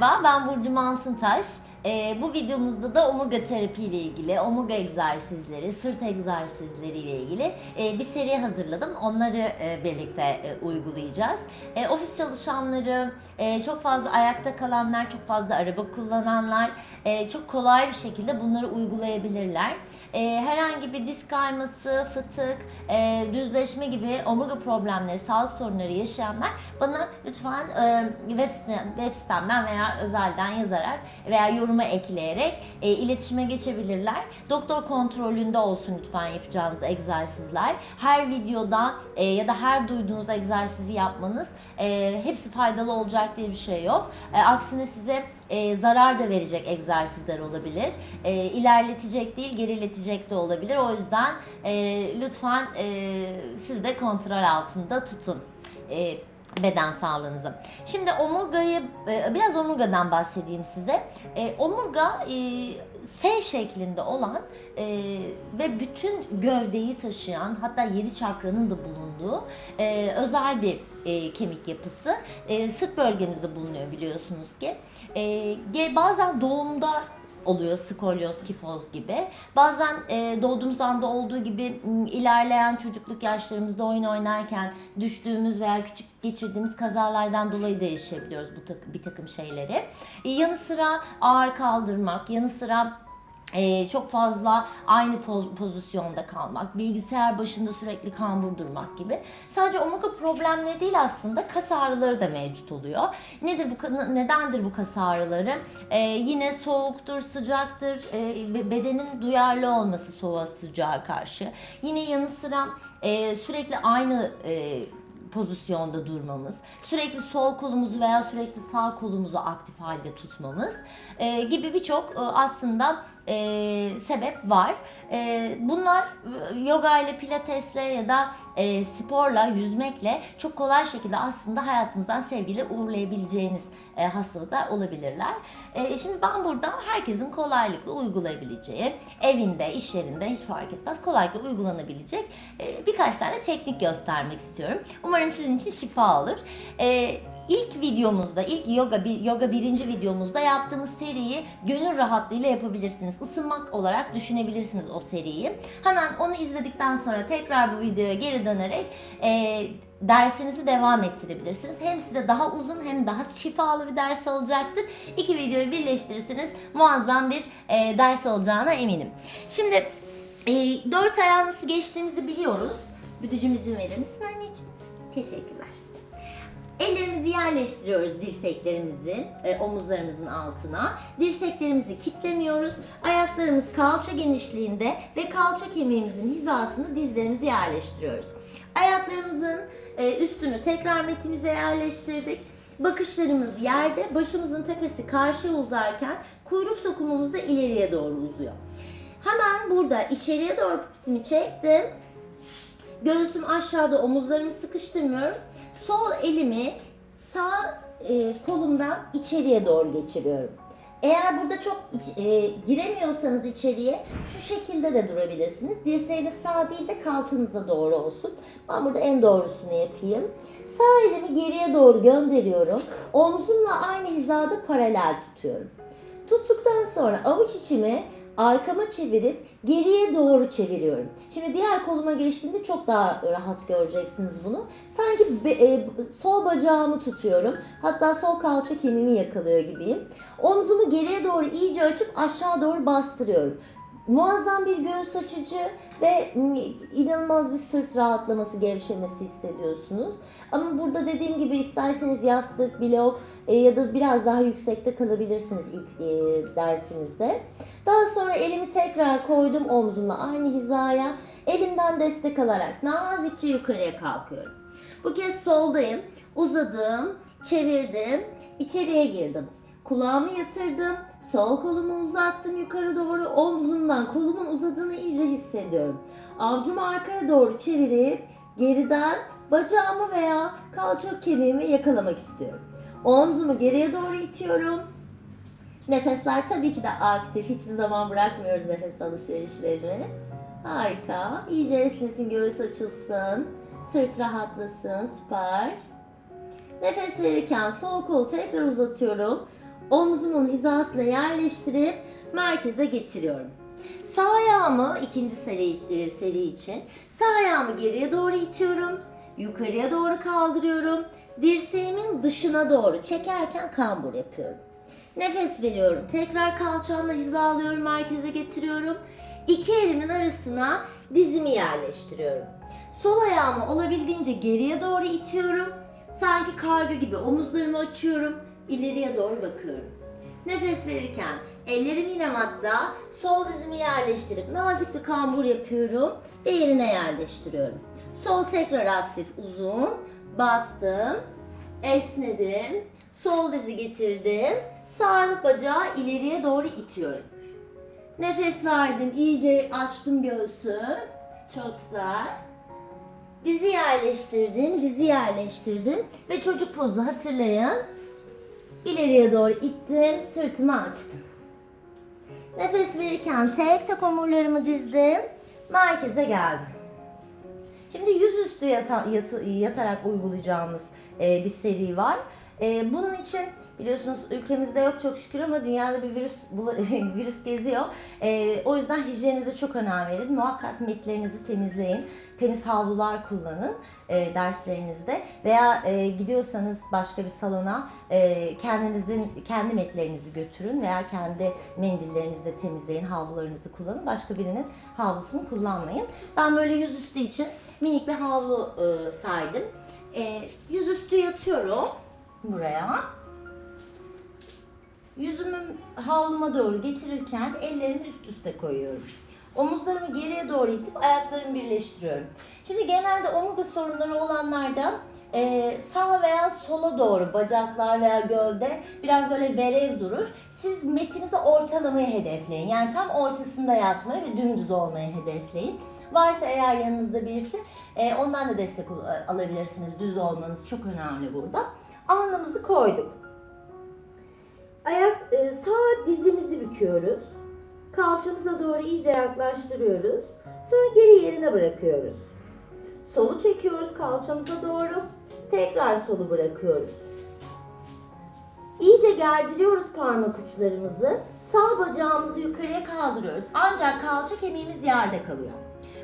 Merhaba, ben Burcu Altıntaş. Ee, bu videomuzda da omurga terapi ile ilgili, omurga egzersizleri, sırt egzersizleri ile ilgili e, bir seri hazırladım. Onları e, birlikte e, uygulayacağız. E, ofis çalışanları, e, çok fazla ayakta kalanlar, çok fazla araba kullananlar e, çok kolay bir şekilde bunları uygulayabilirler. E, herhangi bir disk kayması, fıtık, e, düzleşme gibi omurga problemleri, sağlık sorunları yaşayanlar bana lütfen e, web, site- web sitemden veya özelden yazarak veya yoruma ekleyerek e, iletişime geçebilirler. Doktor kontrolünde olsun lütfen yapacağınız egzersizler. Her videoda e, ya da her duyduğunuz egzersizi yapmanız e, hepsi faydalı olacak diye bir şey yok. E, aksine size e, zarar da verecek egzersizler olabilir. E, ilerletecek değil, geriletecek de olabilir. O yüzden e, lütfen e, siz de kontrol altında tutun. E, beden sağlığınızı. Şimdi omurgayı e, biraz omurgadan bahsedeyim size. E, omurga e, S şeklinde olan ve bütün gövdeyi taşıyan hatta yedi çakranın da bulunduğu özel bir kemik yapısı. E, sırt bölgemizde bulunuyor biliyorsunuz ki. Bazen doğumda oluyor skolyoz, kifoz gibi. Bazen e, doğduğumuz anda olduğu gibi ilerleyen çocukluk yaşlarımızda oyun oynarken düştüğümüz veya küçük geçirdiğimiz kazalardan dolayı da yaşayabiliyoruz bu tak- bir takım şeyleri. E, yanı sıra ağır kaldırmak, yanı sıra ee, çok fazla aynı poz- pozisyonda kalmak, bilgisayar başında sürekli kambur durmak gibi. Sadece omurga problemleri değil aslında kas ağrıları da mevcut oluyor. Nedir bu nedendir bu kas ağrıları? Ee, yine soğuktur, sıcaktır, ee, be- bedenin duyarlı olması soğuğa sıcağa karşı. Yine yanı sıra e, sürekli aynı e, pozisyonda durmamız, sürekli sol kolumuzu veya sürekli sağ kolumuzu aktif halde tutmamız e, gibi birçok e, aslında e, sebep var. E, bunlar e, yoga ile pilatesle ya da e, sporla, yüzmekle çok kolay şekilde aslında hayatınızdan sevgiyle uğurlayabileceğiniz e, hastalıklar olabilirler. E, şimdi ben burada herkesin kolaylıkla uygulayabileceği, evinde, iş yerinde hiç fark etmez kolaylıkla uygulanabilecek e, birkaç tane teknik göstermek istiyorum. Umarım sizin için şifa olur. E, İlk videomuzda, ilk yoga yoga birinci videomuzda yaptığımız seriyi gönül rahatlığıyla yapabilirsiniz. Isınmak olarak düşünebilirsiniz o seriyi. Hemen onu izledikten sonra tekrar bu videoya geri dönerek e, dersinizi devam ettirebilirsiniz. Hem size daha uzun hem daha şifalı bir ders olacaktır. İki videoyu birleştirirseniz muazzam bir e, ders olacağına eminim. Şimdi e, dört ayağı nasıl geçtiğimizi biliyoruz. Büdücüm izin verir misin anneciğim? Teşekkürler. Ellerimizi yerleştiriyoruz dirseklerimizin, e, omuzlarımızın altına. Dirseklerimizi kitlemiyoruz. Ayaklarımız kalça genişliğinde ve kalça kemiğimizin hizasını dizlerimizi yerleştiriyoruz. Ayaklarımızın e, üstünü tekrar metimize yerleştirdik. Bakışlarımız yerde, başımızın tepesi karşıya uzarken kuyruk sokumumuz da ileriye doğru uzuyor. Hemen burada içeriye doğru pipsimi çektim. Göğsüm aşağıda omuzlarımı sıkıştırmıyorum. Sol elimi sağ e, kolumdan içeriye doğru geçiriyorum. Eğer burada çok e, giremiyorsanız içeriye şu şekilde de durabilirsiniz. Dirseğiniz sağ değil de kalçanıza doğru olsun. Ben burada en doğrusunu yapayım. Sağ elimi geriye doğru gönderiyorum. Omzumla aynı hizada paralel tutuyorum. Tuttuktan sonra avuç içimi arkama çevirip geriye doğru çeviriyorum. Şimdi diğer koluma geçtiğimde çok daha rahat göreceksiniz bunu. Sanki be- e, sol bacağımı tutuyorum. Hatta sol kalça kemiğimi yakalıyor gibiyim. Omzumu geriye doğru iyice açıp aşağı doğru bastırıyorum. Muazzam bir göğüs açıcı ve inanılmaz bir sırt rahatlaması, gevşemesi hissediyorsunuz. Ama burada dediğim gibi isterseniz yastık, blok e, ya da biraz daha yüksekte kalabilirsiniz ilk e, dersinizde. Daha sonra elimi tekrar koydum omzumla aynı hizaya. Elimden destek alarak nazikçe yukarıya kalkıyorum. Bu kez soldayım. Uzadım, çevirdim, içeriye girdim. Kulağımı yatırdım, sol kolumu uzattım yukarı doğru. Omzumdan kolumun uzadığını iyice hissediyorum. Avcumu arkaya doğru çevirip geriden bacağımı veya kalça kemiğimi yakalamak istiyorum. Omzumu geriye doğru itiyorum. Nefesler tabii ki de aktif. Hiçbir zaman bırakmıyoruz nefes alışverişlerini. Harika. İyice esnesin, göğüs açılsın. Sırt rahatlasın. Süper. Nefes verirken sol kolu tekrar uzatıyorum. Omzumun hizasına yerleştirip merkeze getiriyorum. Sağ ayağımı ikinci seri, e, seri için sağ ayağımı geriye doğru itiyorum. Yukarıya doğru kaldırıyorum. Dirseğimin dışına doğru çekerken kambur yapıyorum. Nefes veriyorum. Tekrar kalçamla hizalıyorum, merkeze getiriyorum. İki elimin arasına dizimi yerleştiriyorum. Sol ayağımı olabildiğince geriye doğru itiyorum. Sanki karga gibi omuzlarımı açıyorum. İleriye doğru bakıyorum. Nefes verirken ellerim yine matta. Sol dizimi yerleştirip nazik bir kambur yapıyorum. Ve yerleştiriyorum. Sol tekrar aktif uzun. Bastım. Esnedim. Sol dizi getirdim. Sağ bacağı ileriye doğru itiyorum. Nefes verdim. iyice açtım göğsü. Çok güzel. Dizi yerleştirdim, dizi yerleştirdim ve çocuk pozu hatırlayın. İleriye doğru ittim, sırtımı açtım. Nefes verirken tek tek omurlarımı dizdim, merkeze geldim. Şimdi yüzüstü yata, yatı- yatarak uygulayacağımız e, bir seri var. E, bunun için biliyorsunuz ülkemizde yok çok şükür ama dünyada bir virüs virüs geziyor. E, o yüzden hijyeninize çok önem verin. Muhakkak metlerinizi temizleyin. Temiz havlular kullanın e, derslerinizde veya e, gidiyorsanız başka bir salona e, kendinizin kendi metlerinizi götürün veya kendi mendillerinizi de temizleyin, havlularınızı kullanın. Başka birinin havlusunu kullanmayın. Ben böyle yüzüstü için minik bir havlu e, serdim. E, yüzüstü yatıyorum buraya. Yüzümü havluma doğru getirirken ellerimi üst üste koyuyorum. Omuzlarımı geriye doğru itip ayaklarımı birleştiriyorum. Şimdi genelde omurga sorunları olanlarda e, sağ veya sola doğru bacaklar veya gövde biraz böyle verev durur. Siz metinizi ortalamayı hedefleyin. Yani tam ortasında yatmayı ve dümdüz olmayı hedefleyin. Varsa eğer yanınızda birisi e, ondan da destek al- alabilirsiniz. Düz olmanız çok önemli burada. Alnımızı koyduk. Ayak e, sağ dizimizi büküyoruz. Kalçamıza doğru iyice yaklaştırıyoruz. Sonra geri yerine bırakıyoruz. Solu çekiyoruz kalçamıza doğru. Tekrar solu bırakıyoruz. İyice gerdiriyoruz parmak uçlarımızı. Sağ bacağımızı yukarıya kaldırıyoruz. Ancak kalça kemiğimiz yerde kalıyor.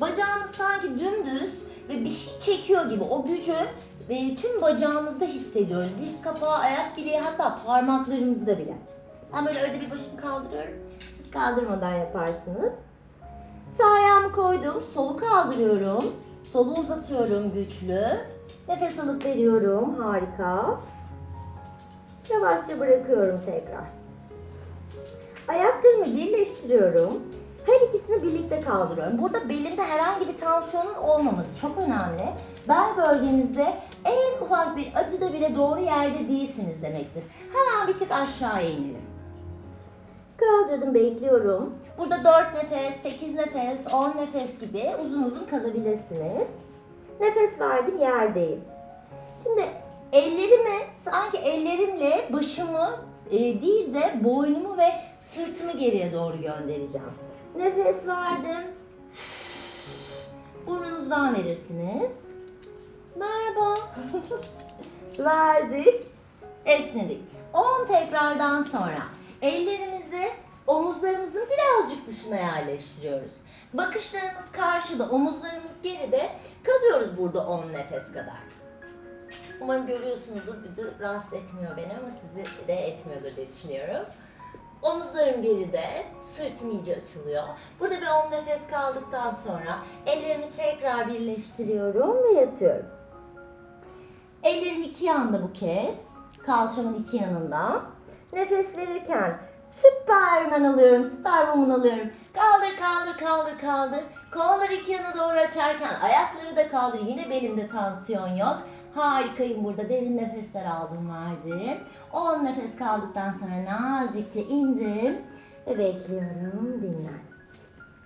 Bacağımız sanki dümdüz ve bir şey çekiyor gibi o gücü ve tüm bacağımızda hissediyoruz. Diz kapağı, ayak bileği hatta parmaklarımızda bile. Ben böyle arada bir başımı kaldırıyorum. Siz kaldırmadan yaparsınız. Sağ ayağımı koydum. Solu kaldırıyorum. Solu uzatıyorum güçlü. Nefes alıp veriyorum. Harika. Yavaşça bırakıyorum tekrar. Ayaklarımı birleştiriyorum. Her ikisini birlikte kaldırıyorum. Burada belimde herhangi bir tansiyonun olmaması çok önemli. Bel bölgenizde en ufak bir acıda bile doğru yerde değilsiniz demektir. Hemen bir tık aşağıya inelim. Kaldırdım, bekliyorum. Burada 4 nefes, 8 nefes, 10 nefes gibi uzun uzun kalabilirsiniz. Nefes verdim, yerdeyim. Şimdi ellerimi sanki ellerimle başımı e, değil de boynumu ve sırtımı geriye doğru göndereceğim. Nefes verdim. Burnunuzdan verirsiniz. Merhaba. Verdik. Esnedik. 10 tekrardan sonra ellerimizi omuzlarımızın birazcık dışına yerleştiriyoruz. Bakışlarımız karşıda, omuzlarımız geride. Kalıyoruz burada 10 nefes kadar. Umarım görüyorsunuzdur. Bir de rahatsız etmiyor beni ama sizi de etmiyordur diye düşünüyorum. Omuzlarım geride, sırtım iyice açılıyor. Burada bir 10 nefes kaldıktan sonra ellerimi tekrar birleştiriyorum ve yatıyorum. Ellerim iki yanda bu kez. Kalçamın iki yanında. Nefes verirken Süpermen alıyorum, süperwoman alıyorum. Kaldır, kaldır, kaldır, kaldır. Kolları iki yana doğru açarken ayakları da kaldır. Yine belimde tansiyon yok. Harikayım burada. Derin nefesler aldım, verdim. 10 nefes kaldıktan sonra nazikçe indim. Ve bekliyorum, dinlen.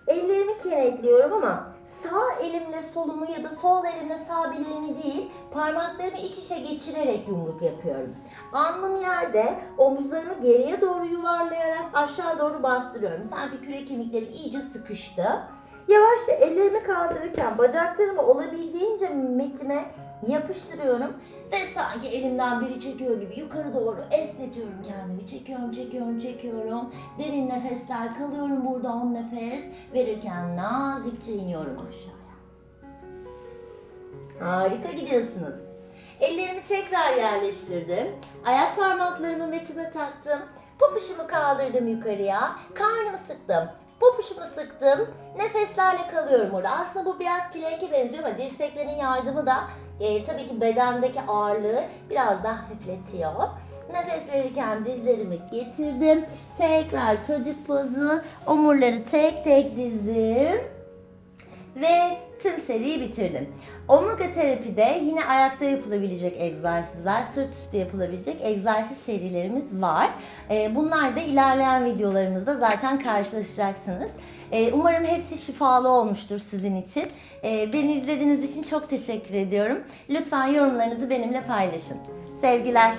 Ellerimi kenetliyorum ama sağ elimle solumu ya da sol elimle sağ bileğimi değil, parmaklarımı iç içe geçirerek yumruk yapıyorum. Alnım yerde, omuzlarımı geriye doğru yuvarlayarak aşağı doğru bastırıyorum. Sanki kürek kemiklerim iyice sıkıştı. Yavaşça ellerimi kaldırırken bacaklarımı olabildiğince metime yapıştırıyorum ve sanki elimden biri çekiyor gibi yukarı doğru esnetiyorum kendimi. Çekiyorum, çekiyorum, çekiyorum. Derin nefesler kalıyorum burada 10 nefes. Verirken nazikçe iniyorum aşağıya. Harika gidiyorsunuz. Ellerimi tekrar yerleştirdim. Ayak parmaklarımı metime taktım. Popuşumu kaldırdım yukarıya. Karnımı sıktım. Popuşumu sıktım. Nefeslerle kalıyorum orada. Aslında bu biraz planke benziyor ama dirseklerin yardımı da e, tabii ki bedendeki ağırlığı biraz daha hafifletiyor. Nefes verirken dizlerimi getirdim. Tekrar çocuk pozu. Omurları tek tek dizdim ve tüm seriyi bitirdim. Omurga terapide yine ayakta yapılabilecek egzersizler, sırt üstü yapılabilecek egzersiz serilerimiz var. Ee, Bunlar da ilerleyen videolarımızda zaten karşılaşacaksınız. Ee, Umarım hepsi şifalı olmuştur sizin için. Ee, Beni izlediğiniz için çok teşekkür ediyorum. Lütfen yorumlarınızı benimle paylaşın. Sevgiler.